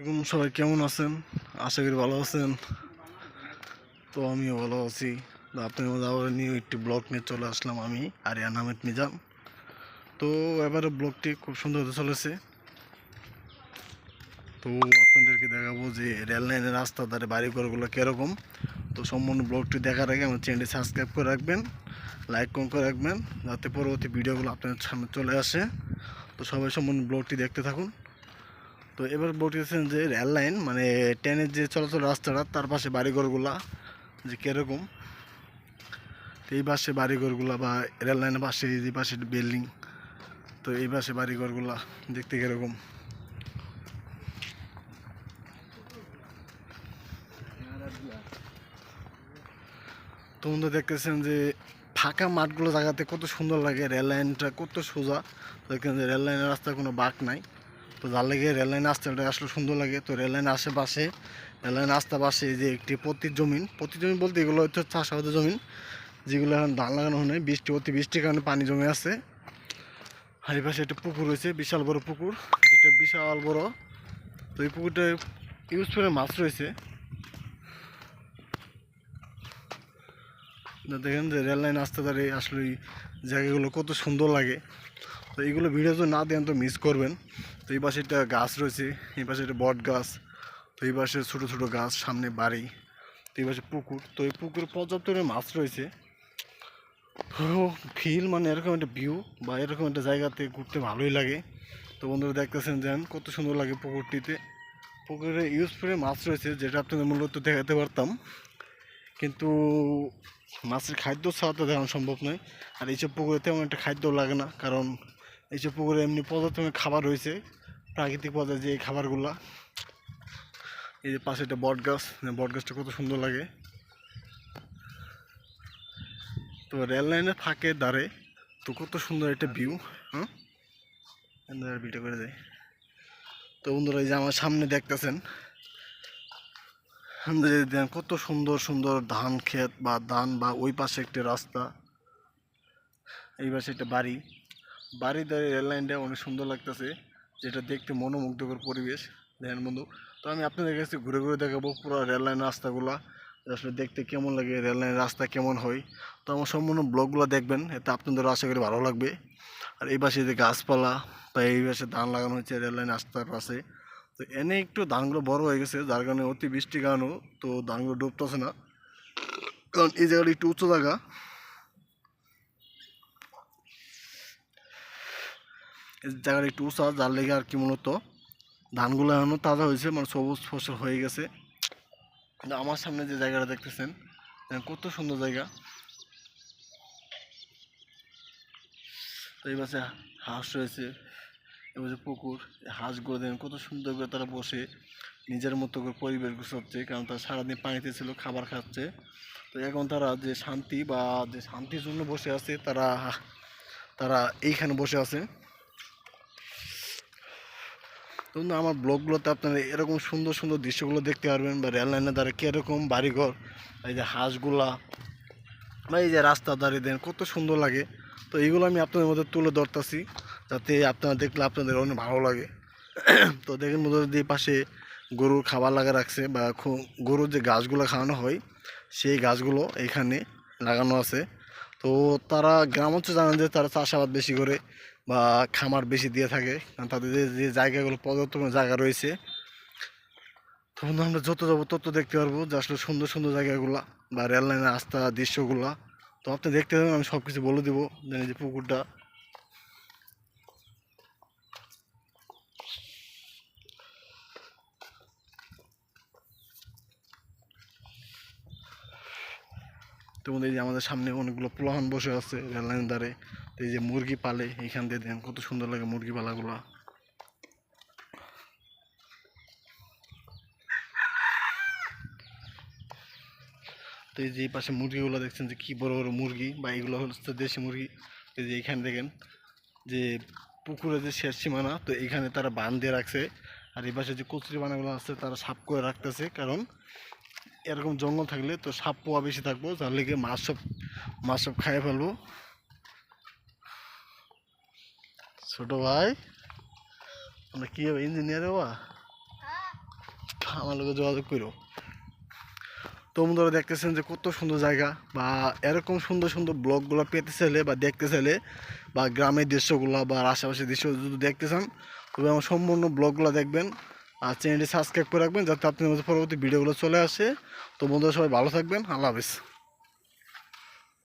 এখন সবাই কেমন আছেন? আশা করি ভালো আছেন। তো আমিও ভালো আছি। তো আপনাদের মধ্যে আবার নিউ একটি ব্লগ নিয়ে চলে আসলাম আমি, আরিয়ান আহমেদ মিজান। তো এবারে ব্লগটি খুব সুন্দর হতে চলেছে। তো আপনাদেরকে দেখাবো যে রেল লাইনের রাস্তা ধারে বাড়িঘরগুলো কীরকম। তো সম্পূর্ণ ব্লগটি দেখার আগে আমার চ্যানেলটি সাবস্ক্রাইব করে রাখবেন, লাইক কম করে রাখবেন, যাতে পরবর্তী ভিডিওগুলো আপনাদের সামনে চলে আসে। তো সবাই সম্পূর্ণ ব্লগটি দেখতে থাকুন। তো এবার বলতেছেন যে রেল লাইন মানে ট্রেনের যে চলাচল রাস্তাটা, তার পাশে বাড়িঘরগুলা যে কীরকম? এই পাশে বাড়িঘরগুলা বা রেল লাইনের পাশে, এই পাশে বিল্ডিং তো এই পাশে বাড়িঘরগুলা দেখতে কীরকম? তো বন্ধু, দেখতেছেন যে ফাঁকা মাঠগুলো জায়গাতে কত সুন্দর লাগে রেল লাইনটা কত সোজা। দেখেন যে রেল লাইনের রাস্তায় কোনো বাঁক নাই। তো যার লেগে রেল লাইন রাস্তাটা আসলে সুন্দর লাগে। তো রেল লাইন আশেপাশে রেল লাইন রাস্তা পাশে যে একটি পতি জমিন। পতি জমিন বলতে এগুলো হচ্ছে চাষাবাদের জমিন, যেগুলো এখন ধান লাগানো হয় বৃষ্টি অতি বৃষ্টির কারণে পানি জমে আছে। আর পাশে একটা পুকুর রয়েছে, বিশাল বড় পুকুর। যেটা বিশাল বড়। তো এই পুকুরটা ইউজ করে মাছ রয়েছে। দেখেন যে রেল লাইন আসতে দাঁড়িয়ে আসলে এই জায়গাগুলো কত সুন্দর লাগে। তো এইগুলো ভিডিও তো না দেন তো মিস করবেন। তো এই পাশে একটা গাছ রয়েছে, এই পাশে একটা বট গাছ, তো এই পাশে ছোটো ছোটো গাছ, সামনে বাড়ি, তো এই পাশে পুকুর, তো এই পুকুরে পর্যাপ্ত মাছ রয়েছে। ফিল মানে এরকম একটা ভিউ বা এরকম একটা জায়গাতে ঘুরতে ভালোই লাগে। তো বন্ধুরা দেখতেছেন যেন কত সুন্দর লাগে পুকুরটিতে। পুকুরে ইউজ করে মাছ রয়েছে, যেটা আপনাদের মূলত দেখাতে পারতাম। কিন্তু মাছের খাদ্য ছাড়া তো দেখানো সম্ভব নয়। আর এইসব পুকুরে তেমন একটা খাদ্য লাগে না, কারণ এইসব পুকুরে এমনি পর্যাপ্ত খাবার রয়েছে। প্রাকৃতিক পর্যায়ে যে খাবারগুলা, এই যে পাশে একটা বট গাছ বট গাছটা কত সুন্দর লাগে। তো রেল লাইনের ফাঁকে দাঁড়ে তো কত সুন্দর একটা ভিউ হ্যাঁ? ভিডিও করে দেয়। তো বন্ধুরা, এই যে আমার সামনে দেখতেছেন কত সুন্দর সুন্দর ধান ক্ষেত বা ধান বা ওই পাশে একটা রাস্তা, এই পাশে একটা বাড়ি। বাড়ি দাঁড়িয়ে রেল লাইনটা অনেক সুন্দর লাগতেছে। যেটা দেখতে মনোমুগ্ধকর পরিবেশ। দেখেন বন্ধু, তো আমি আপনাদের কাছে ঘুরে ঘুরে দেখাবো পুরো রেল লাইন রাস্তাগুলা। আসলে দেখতে কেমন লাগে, রেল লাইন রাস্তা কেমন হয়? তো আমার সম্পূর্ণ ব্লগগুলো দেখবেন, এতে আপনাদের আশা করি ভালো লাগবে। আর এই পাশে যে গাছপালা বা এই পাশে ধান লাগানো হয়েছে রেললাইন রাস্তার পাশে। তো এনে একটু ধানগুলো বড় হয়ে গেছে, যার কারণে অতি বৃষ্টির কারণেও তো ধানগুলো ডুবতেছে না। কারণ এই জায়গাটা একটু উঁচু জায়গা। জায়গাটা একটু উঁচা, যার লেগে আর কি মূলত ধানগুলো এখনও তাজা হয়েছে মানে সবুজ ফসল হয়ে গেছে। আমার সামনে যে জায়গাটা দেখতেছেন কত সুন্দর জায়গা। তো এই পাশে হাঁস রয়েছে যে পুকুর, এই হাঁসগুলো দেখেন কত সুন্দর করে তারা বসে, নিজের মতো করে পরিবেশ গুছাচ্ছে, কারণ তারা সারাদিন পানিতে ছিল, খাবার খাচ্ছে। তো এখন তারা যে শান্তি বা যে শান্তির জন্য বসে আছে, তারা তারা এইখানে বসে আছে। বন্ধু, আমার ব্লগগুলোতে আপনারা এরকম সুন্দর সুন্দর দৃশ্যগুলো দেখতে পারবেন বা রেল লাইনের দ্বারা কীরকম বাড়িঘর এই যে হাঁসগুলা বা এই যে রাস্তা দাঁড়িয়ে দেন কত সুন্দর লাগে। তো এইগুলো আমি আপনাদের মধ্যে তুলে ধরতেছি যাতে আপনারা দেখলে আপনাদের অনেক ভালো লাগে। তো দেখেন মধ্যে দিয়ে পাশে গরুর খাবার লাগা রাখছে বা গরুর যে গাছগুলো খাওয়ানো হয় সেই গাছগুলো এখানে লাগানো আছে। তো তারা গ্রাম অঞ্চলে জানেন যে তারা চাষাবাদ বেশি করে বা খামার বেশি দিয়ে থাকে, কারণ তাদের যে জায়গাগুলো পর্যাপ্ত জায়গা রয়েছে, তো বন্ধু, আমরা যত যাব তত দেখতে পারব যে আসলে সুন্দর সুন্দর জায়গাগুলো বা রেললাইনের রাস্তা, দৃশ্যগুলা। তো আপনি দেখতে পাবেন আমি সব কিছু বলে দেবো যে পুকুরটা তো বন্ধু, এই যে আমাদের সামনে অনেকগুলো পোলাহান বসে আছে রেল লাইনের ধারে। এই যে মুরগি পালে এইখান দিয়ে দেন কত সুন্দর লাগে মুরগি পালাগুলা। তো এই যে এই পাশে মুরগিগুলো দেখছেন যে কি বড় বড় মুরগি বা এগুলো হচ্ছে দেশি মুরগি। এই যে এইখানে দেখেন যে পুকুরে যে শেষ সীমানা তো এখানে তারা বান দিয়ে রাখছে। আর এই পাশে যে কচুরি বানাগুলো আছে তারা সাফ করে রাখতেছে কারণ এরকম জঙ্গল থাকলে তো সাপ পোয়া বেশি থাকব তার লেগে মাছ সব মাছ সব খাইয়ে ফেলব। ছোট ভাই, আমরা কি হবে ইঞ্জিনিয়ার হবা? আমার লোকে যোগাযোগ করো। তো বন্ধুরা দেখতেছেন যে কত সুন্দর জায়গা, বা এরকম সুন্দর সুন্দর ব্লগগুলো পেতে চাইলে বা দেখতে চাইলে, বা গ্রামের দৃশ্যগুলো বা আশেপাশের দৃশ্য যদি দেখতে চান, তবে আমার সম্পূর্ণ ব্লগগুলো দেখবেন। আর চ্যানেলটি সাবস্ক্রাইব করে রাখবেন যাতে আপনি মধ্যে পরবর্তী ভিডিওগুলো চলে আসে। তো বন্ধুরা, সবাই ভালো থাকবেন। আল্লাহ হাফিজ।